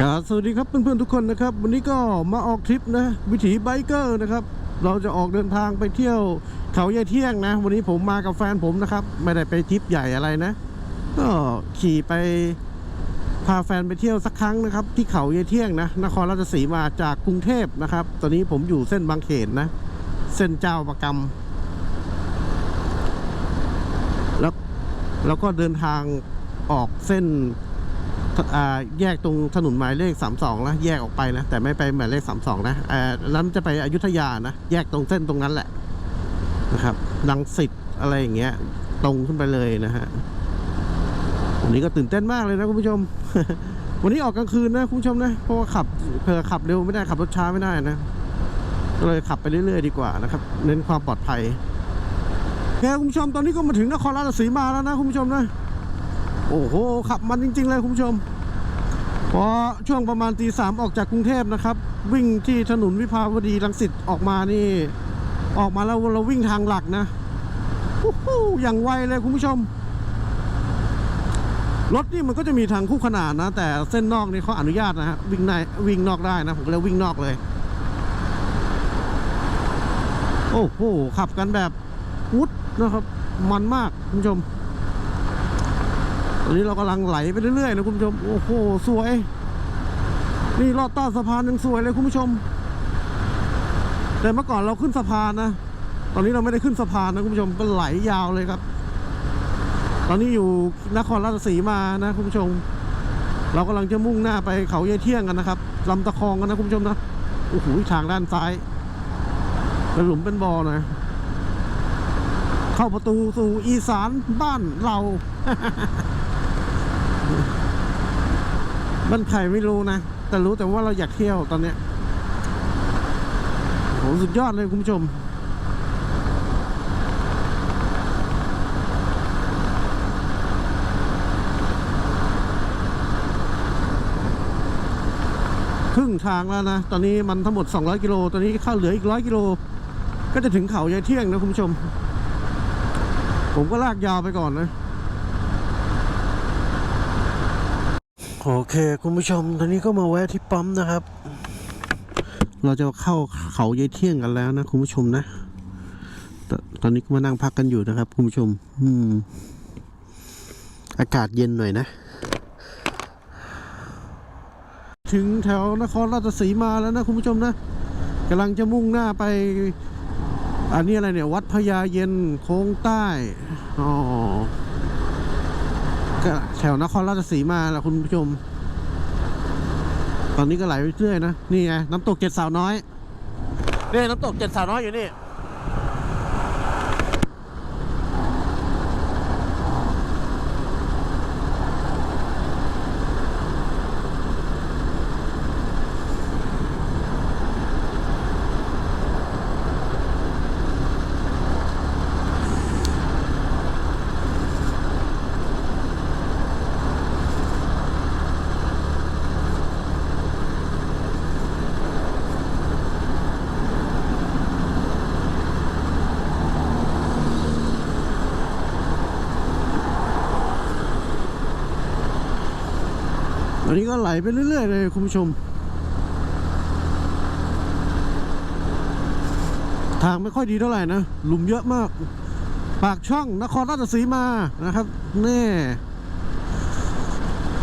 กาสวัสดีครับเพื่อนๆทุกคนนะครับ วันนี้ก็มาออกทริปนะวิถีไบเกอร์นะครับ เราจะออกเดินทางไปเที่ยวเขาใหญ่เที่ยงนะ วันนี้ผมมากับแฟนผมนะครับ ไม่ได้ไปทริปใหญ่อะไรนะ ก็ขี่ไปพาแฟนไปเที่ยวสักครั้งนะครับ ที่เขาใหญ่เที่ยงนะนครราชสีมาจากกรุงเทพนะครับ ตอนนี้ผมอยู่เส้นบางเขนนะ เส้นเจ้าประกรรมแล้วแล้วก็เดินทางออกเส้น แยกตรงถนนหมายเลข 32นะแยกออกไปนะ แต่ไม่ไปหมายเลข 32 นะอ่านั้นจะไปอยุธยานะ แยกตรงเส้นตรงนั้นแหละนะครับลังสิตอะไรอย่างเงี้ย ตรงขึ้นไปเลยนะฮะวันนี้ก็ตื่นเต้นมากเลยนะคุณผู้ชม วันนี้ออกกลางคืนนะคุณผู้ชมนะเพราะว่าขับเผื่อขับเร็วไม่ได้ขับรถช้าไม่ได้นะก็เลยขับไปเรื่อยๆดีกว่านะครับ เน้นความปลอดภัยแค่คุณผู้ชมตอนนี้ก็มาถึงนครราชสีมาแล้วนะคุณผู้ชมนะ โอ้โห ขับมันจริง ๆ เลยคุณผู้ชม พอช่วงประมาณตีสามออกจากกรุงเทพนะครับ วิ่งที่ถนนวิภาวดีรังสิตออกมานี่ ออกมาแล้วเราวิ่งทางหลักนะโอ้โหอย่างไวเลยคุณผู้ชม รถนี่มันก็จะมีทางคู่ขนานนะ แต่เส้นนอกนี่เขาอนุญาตนะฮะวิ่งในวิ่งนอกได้นะ ผมก็เลยวิ่งนอกเลย โอ้โหขับกันแบบวุดนะครับ มันมากคุณผู้ชม ตอนนี้เรากำลังไหลไปเรื่อยๆนะคุณผู้ชม โอ้โห สวย นี่ลอดใต้สะพานยังสวยเลยคุณผู้ชม แต่เมื่อก่อนเราขึ้นสะพานนะ ตอนนี้เราไม่ได้ขึ้นสะพานนะคุณผู้ชมก็ไหลยาวเลยครับ ตอนนี้อยู่นครราชสีมานะคุณผู้ชม เรากำลังจะมุ่งหน้าไปเขาเยายเที่ยงกันนะครับลำตะคองกันนะคุณผู้ชมนะโอ้โหทางด้านซ้ายเป็นหลุมเป็นบ่อหน่อยเข้าประตูสู่อีสานบ้านเรา บ้านใครไม่รู้นะ แต่รู้แต่ว่าเราอยากเที่ยวตอนเนี้ยโหสุดยอดเลยคุณผู้ชม ครึ่งทางแล้วนะ ตอนนี้มันทั้งหมด 200 กิโล ตอนนี้ข้าเหลืออีก100กิโล ก็จะถึงเขายายเที่ยงนะคุณผู้ชม ผมก็ลากยาวไปก่อนนะ โอเคคุณผู้ชมตอนนี้ก็มาแวะที่ปั๊มนะครับ เราจะเข้าเขายายเที่ยงกันแล้วนะคุณผู้ชมนะตตอนนี้ก็มานั่งพักกันอยู่นะครับคุณผู้ชม อืม อากาศเย็นหน่อยนะ ถึงแถวนครราชสีมาแล้วนะคุณผู้ชมนะกำลังจะมุ่งหน้าไป อันนี้อะไรเนี่ย วัดพญาเย็นโค้งใต้อ๋อ แถวนครราชสีมาแหละคุณผู้ชม ตอนนี้ก็ไหลไปเรื่อยนะ นี่ไงน้ำตกเจ็ดสาวน้อย นี่น้ำตกเจ็ดสาวน้อยอยู่นี่ อันนี้ก็ไหลไปเรื่อย ๆ เลยคุณผู้ชม ทางไม่ค่อยดีเท่าไหร่นะ หลุมเยอะมาก ปากช่องนครราชสีมานะครับ แน่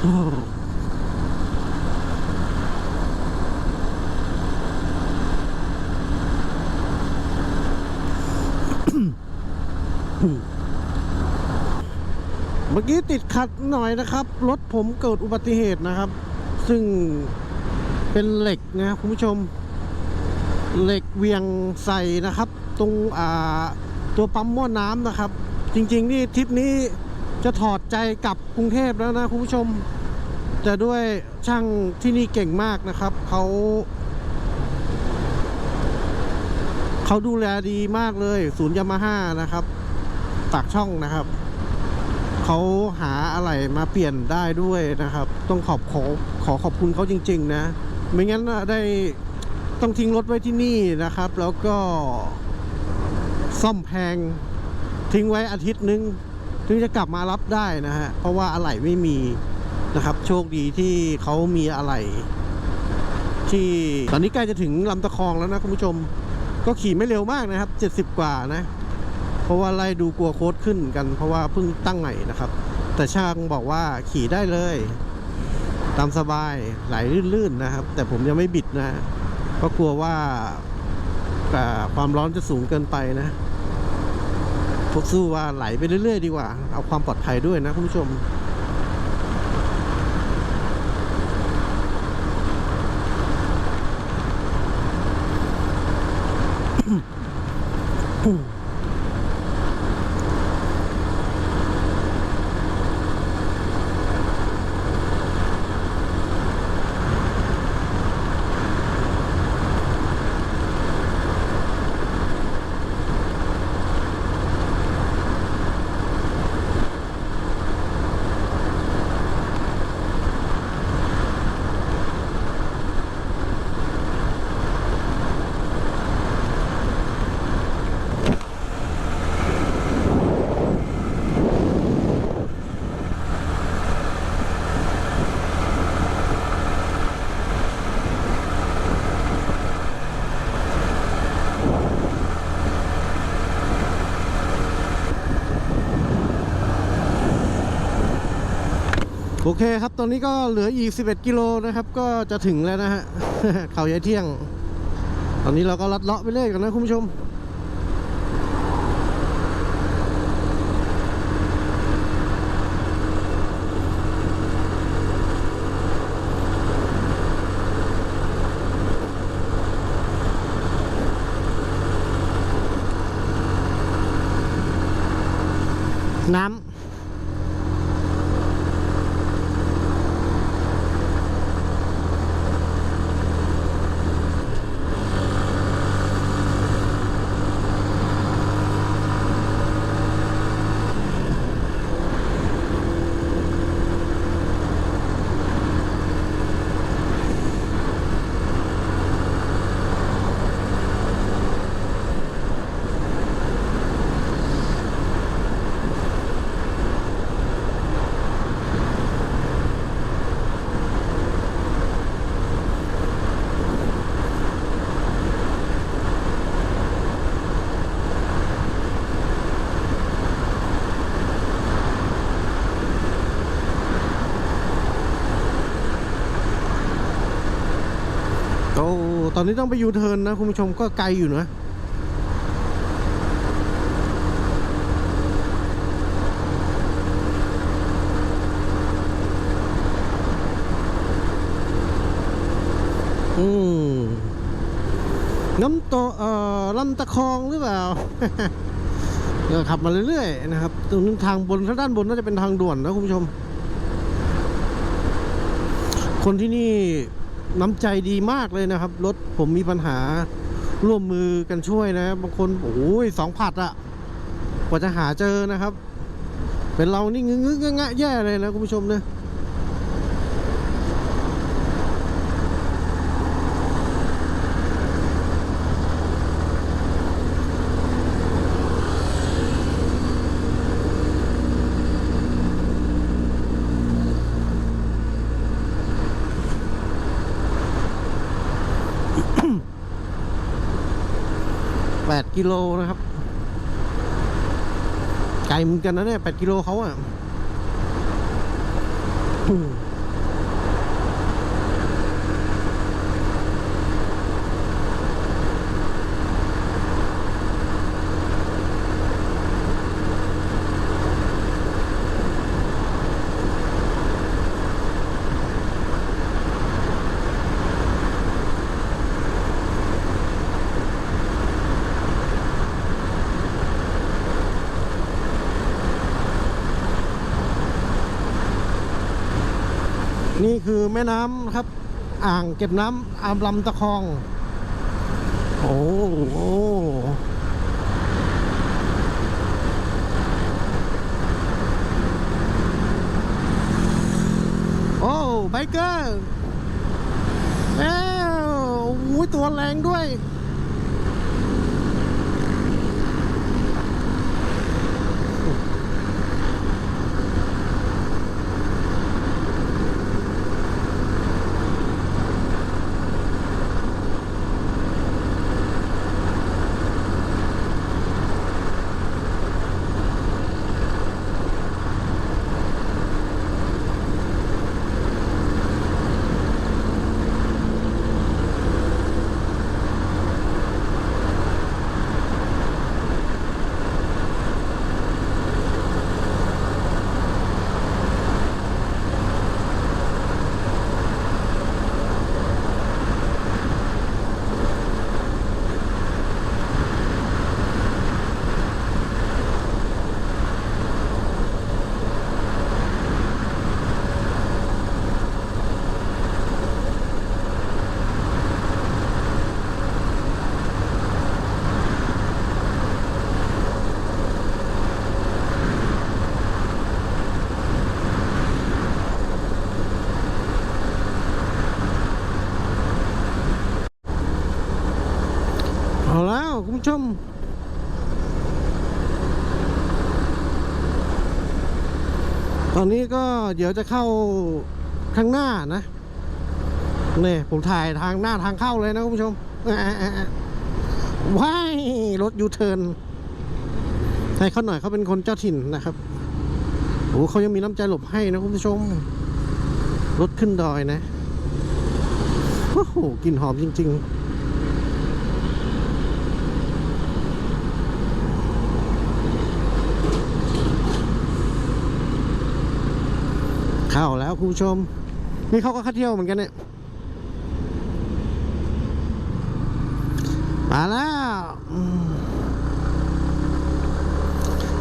โอ้เมื่อกี้ ติดขัดหน่อยนะครับ รถผมเกิดอุบัติเหตุนะครับ ซึ่งเป็นเหล็กนะครับคุณผู้ชม เหล็กเวียงใส่นะครับ ตรงอ่าตัวปั๊มม้อน้ำนะครับ จริง ๆ นี่ทริปนี้จะถอดใจกลับกรุงเทพแล้วนะคุณผู้ชม แต่ด้วยช่างที่นี่เก่งมากนะครับเขาเขาดูแลดีมากเลย ศูนย์ยามาฮ่านะครับปากช่องนะครับ เขาหาอะไรมาเปลี่ยนได้ด้วยนะครับ ต้องขอบขอขอขอบคุณเขาจริง ๆ นะ ไม่งั้นได้ต้องทิ้งรถไว้ที่นี่นะครับ แล้วก็ซ่อมแพงทิ้งไว้อาทิตย์นึง ถึงจะกลับมารับได้นะฮะ เพราะว่าอะไหล่ไม่มีนะครับ โชคดีที่เขามีอะไรที่ตอนนี้ใกล้จะถึงลำตะคองแล้วนะคุณผู้ชม ก็ขี่ไม่เร็วมากนะครับ 70 กว่านะ เพราะว่าไล่ดูกลัวโค้ดขึ้นกัน เพราะว่าเพิ่งตั้งใหม่นะครับ แต่ช่างบอกว่าขี่ได้เลย ตามสบายไหลลื่นๆนะครับ แต่ผมยังไม่บิดนะเพราะกลัวว่าอ่าความร้อนจะสูงเกินไปนะพวกสู้ว่าไหลไปเรื่อยๆดีกว่า เอาความปลอดภัยด้วยนะคุณผู้ชม เคครับ ตอนนี้ก็เหลืออีก 11 กิโลนะครับ ก็จะถึงแล้วนะฮะ เขายายเที่ยง ตอนนี้เราก็ลัดเลาะไปเรื่อยกันนะคุณผู้ชม น้ำ โอ้ต อนนี้ต้องไปยูเทิร์นนะคุณผู้ชมก็ไกลอยู่นะอืมน้ำโตเอ่อลำตะคองหรือเปล่าเดี๋ยวขับมาเรื่อยๆนะครับ ตรงนี้ทางบนทางด้านบนน่าจะเป็นทางด่วนนะคุณผู้ชม คนที่นี่ น้ำใจดีมากเลยนะครับ รถผมมีปัญหาร่วมมือกันช่วยนะบางคนโอ้ยสองผัดอะกว่าจะหาเจอนะครับ เป็นเรานี่งึ้งงงะแย่เลยนะคุณผู้ชมนะ กิโลนะครับ ไกลเหมือนกันนะเนี่ยแปดกิโลเขาอะ่ะ แม่น้ำครับ อ่างเก็บน้ำอามลำตะคอง โอ้โหโอ้ไบเกอร์แล้วโอ้ยตัวแรงด้วย ผู้ ชมตอนนี้ก็เดี๋ยวจะเข้าข้างหน้านะนี่ผมถ่ายทางหน้าทางเข้าเลยนะคุณผู้ชมว้ายรถยูเทิร์นให้เขาหน่อยเขาเป็นคนเจ้าถิ่นนะครับโอ้เขายังมีน้ำใจหลบให้นะคุณผู้ชม รถขึ้นดอยนะโอ้โหกลิ่นหอมจริง ๆ เข้าแล้วคุณผู้ชม นี่เขาก็คัดเที่ยวเหมือนกันเนี่ยมาแล้วอืม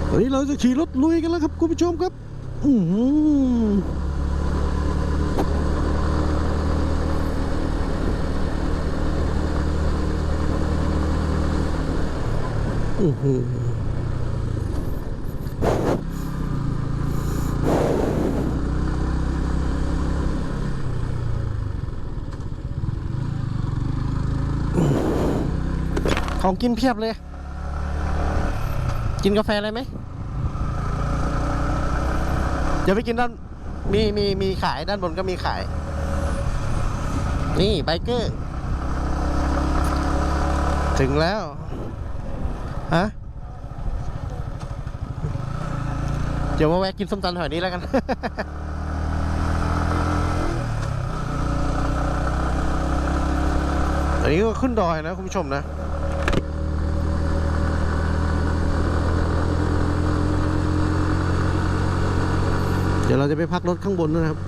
วันนี้เราจะขี่รถลุยกันแล้วครับคุณผู้ชมครับอือหืออือหือ ของกินเพียบเลย กินกาแฟอะไรไหมเดี๋ยวไปกินด้านมีมีมีขายด้านบนก็มีขาย นี่ไบเกอร์ถึงแล้วฮะเดี๋ยวมาแวะกินส้มตำแถวนี้แล้วกันอันนี้ก็ขึ้นดอยนะคุณผู้ชมนะ เดี๋ยวเราจะไปพักรถข้างบนด้วยนะครับ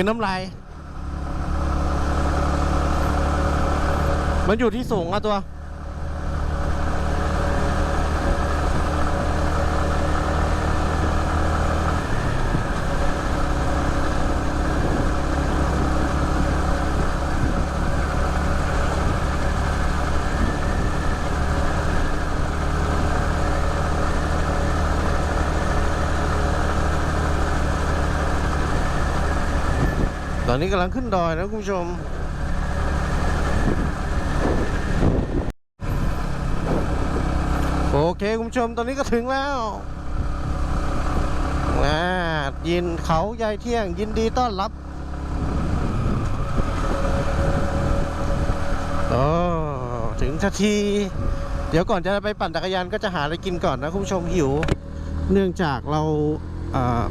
กินน้ำลาย มันอยู่ที่สูงอะตัว ตอนนี้กำลังขึ้นดอยนะคุณผู้ชม โอเคคุณผู้ชมตอนนี้ก็ถึงแล้วนะยินเขาใหญ่เที่ยง ยินดีต้อนรับอ๋อถึงทันที เดี๋ยวก่อนจะไปปั่นจักรยานก็จะหาอะไรกินก่อนนะคุณผู้ชมหิว เนื่องจากเราเอ่อ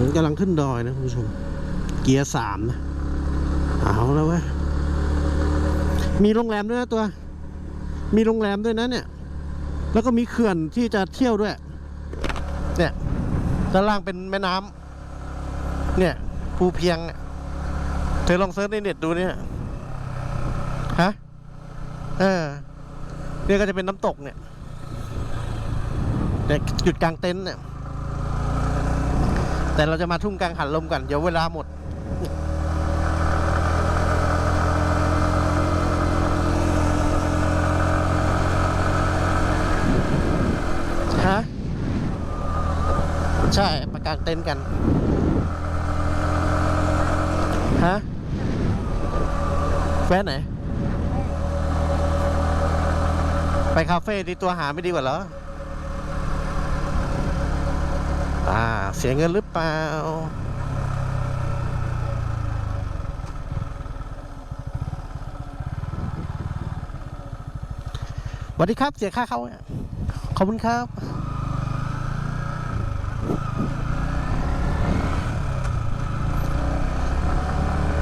ผมกำลัง ขึ้นดอยนะคุณผู้ชม เกียร์สามนะ เอาแล้วว้ยมีโรงแรมด้วยนะตัว มีโรงแรมด้วยนะเนี่ย แล้วก็มีเขื่อนที่จะเที่ยวด้วย เนี่ยด้านล่างเป็นแม่น้ำเนี่ยภูเพียงเนี่ยเธอลองเซิร์ชในเน็ตดูเนี่ยฮะเออเนี่ยก็จะเป็นน้ำตกเนี่ยเนี่ยจุดกลางเต็นท์เนี่ย แต่เราจะมาทุ่งกลางหันลมกันเดี๋ยวเวลาหมดฮะใช่ประกางเต็นท์กันฮะแฟนไหน ไปคาเฟ่ดีตัวหาไม่ดีกว่าเหรอ อ่า เสียเงินหรือเปล่า สวัสดีครับ เสียค่าเข้าขอบคุณครับ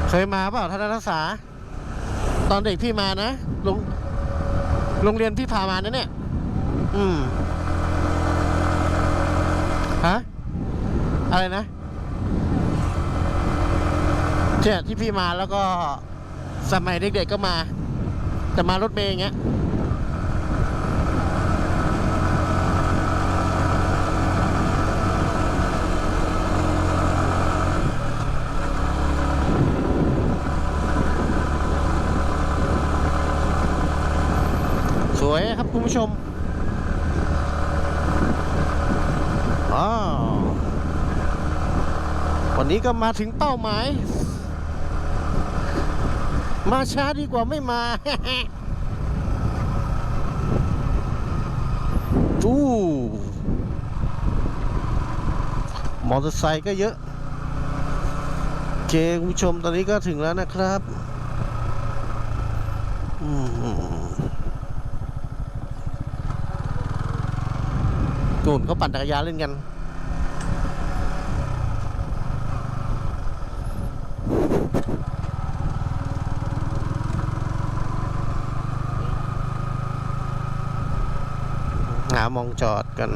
เคยมาเปล่าท่านนักศึกษา ตอนเด็กพี่มานะ โรงโรงเรียนพี่พามานะเนี่ย อืม ฮะ อะไรนะเนี่ยที่พี่มาแล้วก็สมัยเด็กๆก็มา แต่มารถเมย์อย่างเงี้ยสวยครับคุณผู้ชมอ้าว นนี้ก็มาถึงเป้าหมาย มาช้าดีกว่าไม่มาอู้มอเตอร์ไซค์ก็เยอะเคคุณผู้ชมตอนนี้ก็ถึงแล้วนะครับอืมนู่นเขาปั่นจักรยานเล่นกัน หามองจอดกัน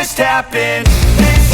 Just happened. This